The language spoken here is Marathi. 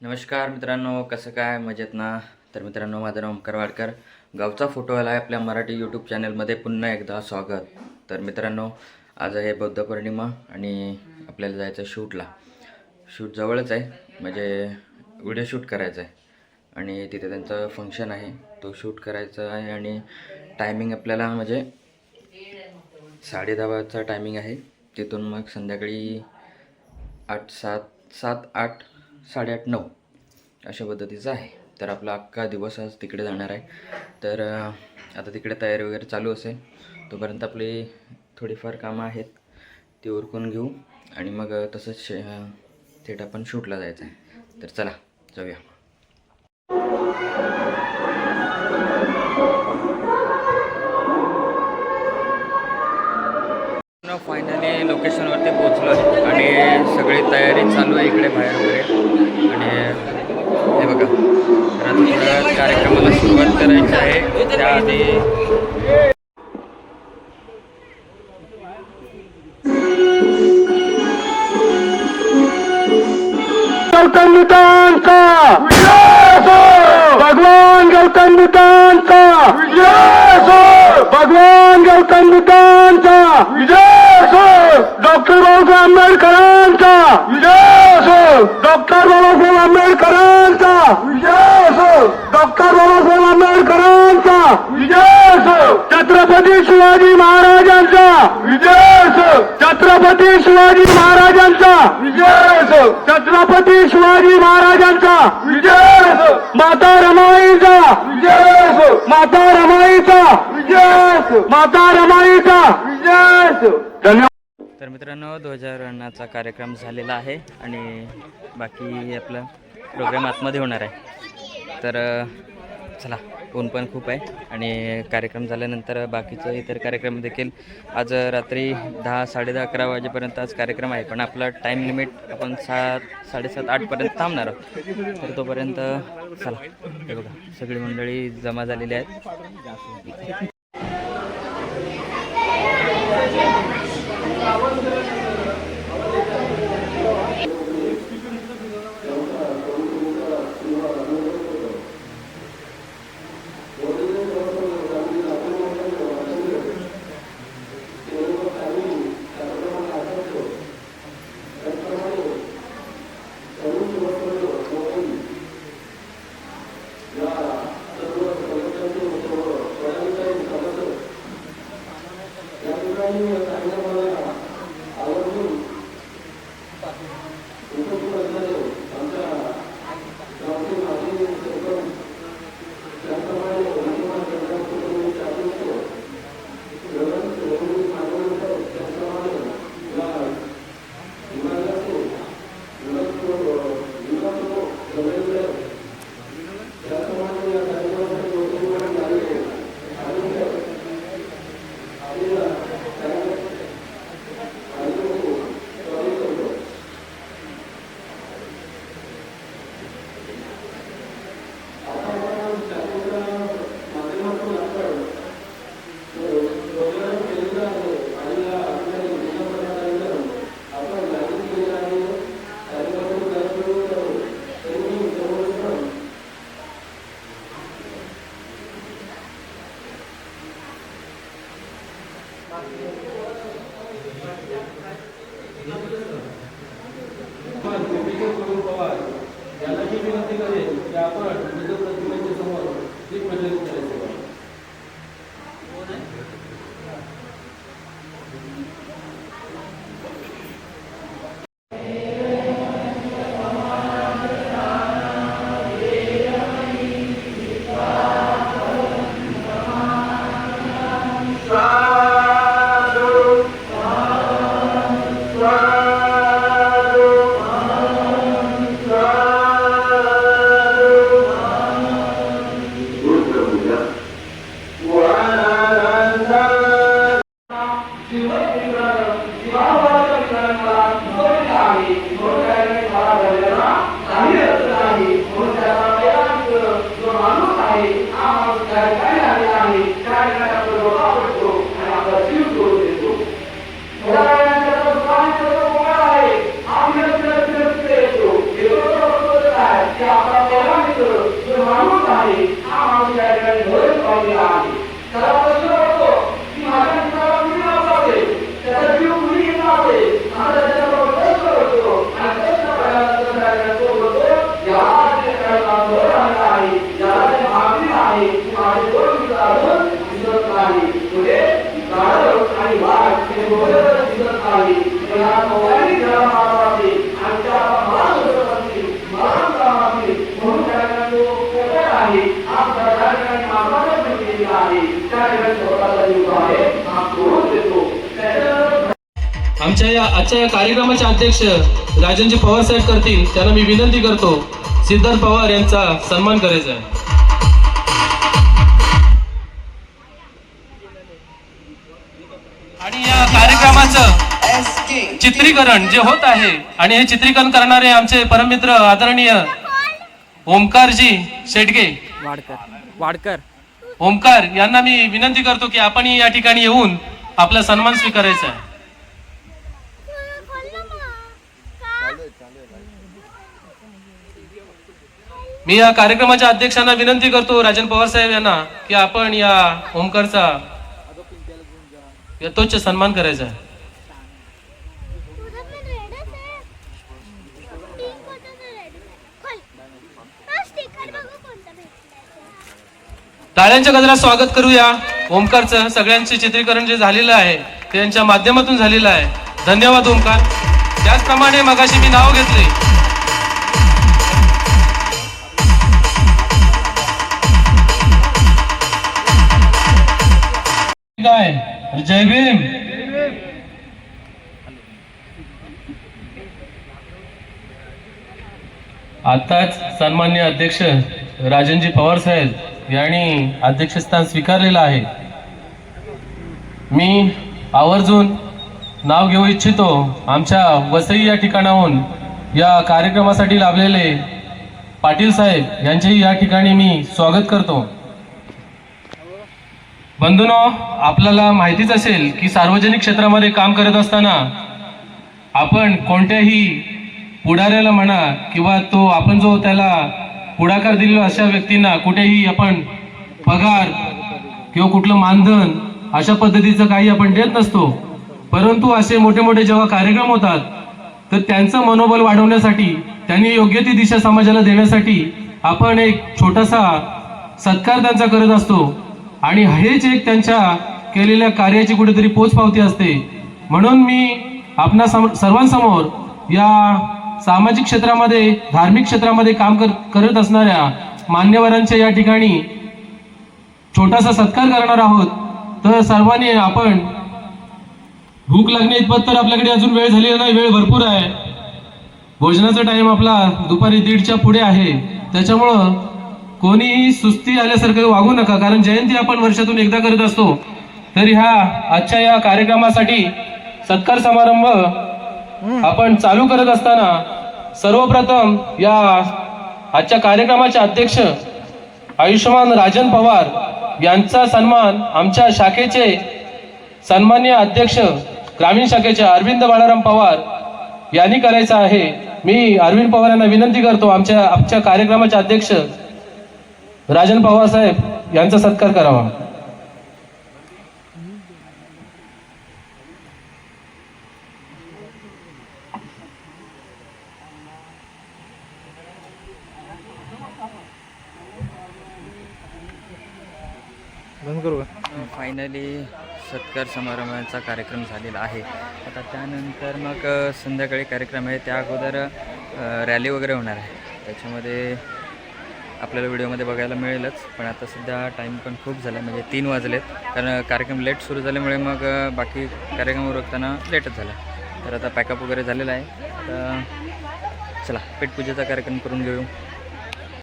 नमस्कार मित्रांनो कसं काय? मजेत ना? तर मित्रांनो माझं नाव ओमकार वाडकर. गावचा आला आहे आपल्या मराठी यूट्यूब चॅनलमध्ये पुन्हा एकदा स्वागत. तर मित्रांनो आज आहे बौद्ध पौर्णिमा आणि आपल्याला जायचं आहे शूटला. शूट जवळच आहे म्हणजे व्हिडिओ शूट करायचा आहे. आणि तिथे त्यांचं फंक्शन आहे तो शूट करायचा आहे आणि टायमिंग आपल्याला म्हणजे साडे वाजता टायमिंग आहे. तिथून मग संध्याकाळी आठ सात सात आठ साडेआठ नऊ अशा पद्धतीचं आहे. तर आपला अख्खा दिवस आज तिकडे जाणार आहे. तर आता तिकडे तयारी वगैरे चालू असेल तोपर्यंत आपली थोडीफार कामं आहेत ती उरकून घेऊ. आणि मग तसंच शे- थेट आपण शूटला जायचं आहे. तर चला जाऊया. फायनली लोकेशनवरती पोहोचलो आहे. आणि सगळी तयारी चालू आहे इकडे बाहेर वगैरे. आणि हे बघा. तर आता थोड्या कार्यक्रमाला सुरुवात करायची आहे. त्याआधी गौतम बुद्धांचा भगवान गौतम बुद्धांचा भगवान गौतम बुद्धांचा डॉक्टर बाबासाहेब आंबेडकरांचा डॉक्टर बाबासाहेब आंबेडकरांचा डॉक्टर बाबासाहेब आंबेडकरांचा छत्रपती शिवाजी महाराजांचा छत्रपती शिवाजी महाराजांचा छत्रपती शिवाजी महाराजांचा माता रमाईचा माता रमाईचा माता रमाईचा धन्यवाद तर मित्रांनो ध्वजारोहणाचा कार्यक्रम झालेला आहे आणि बाकी आपला प्रोग्राम आतमध्ये होणार आहे. तर चला ऊन पण खूप आहे आणि कार्यक्रम झाल्यानंतर बाकीचं इतर कार्यक्रम देखील आज रात्री दहा साडेदहा अकरा वाजेपर्यंत आज कार्यक्रम आहे. पण आपला टाईम लिमिट आपण सात साडेसात आठपर्यंत थांबणार आहोत. तर तोपर्यंत चला हे बघा सगळी मंडळी जमा झालेली आहेत. पवार यांना ही विनंती करेल की आपण बुद्ध प्रतिमेच्या समोर ती प्रचलित करायची आमच्या या आजच्या या कार्यक्रमाचे अध्यक्ष राजनजी पवार साहेब करतील त्यांना मी विनंती करतो सिद्धार्थ पवार यांचा सन्मान करायचा आहे. आणि या कार्यक्रमाचं चित्रीकरण जे होत आहे आणि हे चित्रीकरण करणारे आमचे परममित्र आदरणीय ओमकारजी शेटगे. वाडकर वाडकर. ओमकार यांना मी विनंती करतो की आपण या ठिकाणी येऊन आपला सन्मान स्वीकारायचा आहे. मी या कार्यक्रमाच्या अध्यक्षांना विनंती करतो राजन पवार साहेब यांना की आपण या ओमकारचा यथोच्च सन्मान करायचा आहे. टाळ्यांच्या गजरात स्वागत करूया. ओमकारचं सगळ्यांचे चित्रीकरण जे झालेलं आहे ते यांच्या माध्यमातून झालेलं आहे. धन्यवाद ओमकार. त्याचप्रमाणे मगाशी मी नाव घेतले. काय जय भीम. आताच सन्मान्य अध्यक्ष राजनजी पवार साहेब यांनी अध्यक्षस्थान स्वीकारलेलं आहे. मी आवर्जून नाव घेऊ इच्छितो. आमच्या वसई या ठिकाणाहून या कार्यक्रमासाठी लाभलेले पाटील साहेब यांचेही या ठिकाणी मी स्वागत करतो. बंधूनो आपल्याला माहितीच असेल की सार्वजनिक क्षेत्रामध्ये काम करत असताना आपण कोणत्याही पुढाऱ्याला म्हणा किंवा तो आपण जो त्याला पुढाकार दिलेला अशा व्यक्तींना कुठेही आपण पगार किंवा कुठलं मानधन अशा पद्धतीचं काही आपण देत नसतो. परंतु असे मोठे मोठे जेव्हा कार्यक्रम होतात तर त्यांचं मनोबल वाढवण्यासाठी त्यांनी योग्य ती दिशा समाजाला देण्यासाठी आपण एक छोटासा सत्कार त्यांचा करत असतो. आणि हेच एक त्यांच्या केलेल्या कार्याची कुठेतरी पोचपावती असते. म्हणून मी आपणा सम- सर्वांसमोर या सामाजिक क्षेत्रामध्ये धार्मिक क्षेत्रामध्ये काम कर करत असणाऱ्या मान्यवरांच्या या ठिकाणी छोटासा सत्कार करणार आहोत. तर सर्वांनी आपण भूक लागणे इतपत तर आपल्याकडे अजून वेळ झालेला नाही वेळ भरपूर आहे. भोजनाचा टाइम आपला दुपारी दीडच्या पुढे आहे. त्याच्यामुळं कोणीही सुस्ती आल्यासारखं वागू नका कारण जयंती आपण वर्षातून एकदा करत असतो. तर ह्या आजच्या या कार्यक्रमासाठी सत्कार समारंभ आपण चालू करत असताना सर्वप्रथम या आजच्या कार्यक्रमाचे अध्यक्ष आयुष्यमान राजन पवार यांचा सन्मान आमच्या शाखेचे सन्मान्य अध्यक्ष ग्रामीण शाखेचे अरविंद बाळाराम पवार यांनी करायचा आहे. मी अरविंद पवार यांना विनंती करतो आमच्या आमच्या कार्यक्रमाचे अध्यक्ष राजन पवार साहेब यांचा सत्कार करावा. फायनली सत्कार समारंभाचा कार्यक्रम झालेला आहे. आता त्यानंतर मग संध्याकाळी कार्यक्रम आहे. त्या अगोदर रॅली वगैरे होणार आहे. त्याच्यामध्ये आपल्याला व्हिडिओमध्ये बघायला मिळेलच पण आता सध्या टाईम पण खूप झाला म्हणजे तीन वाजलेत. कारण कार्यक्रम लेट सुरू झाल्यामुळे मग बाकी कार्यक्रम उरकताना लेटच झाला. तर आता पॅकअप वगैरे झालेला आहे. तर चला पेटपूजेचा कार्यक्रम करून घेऊ.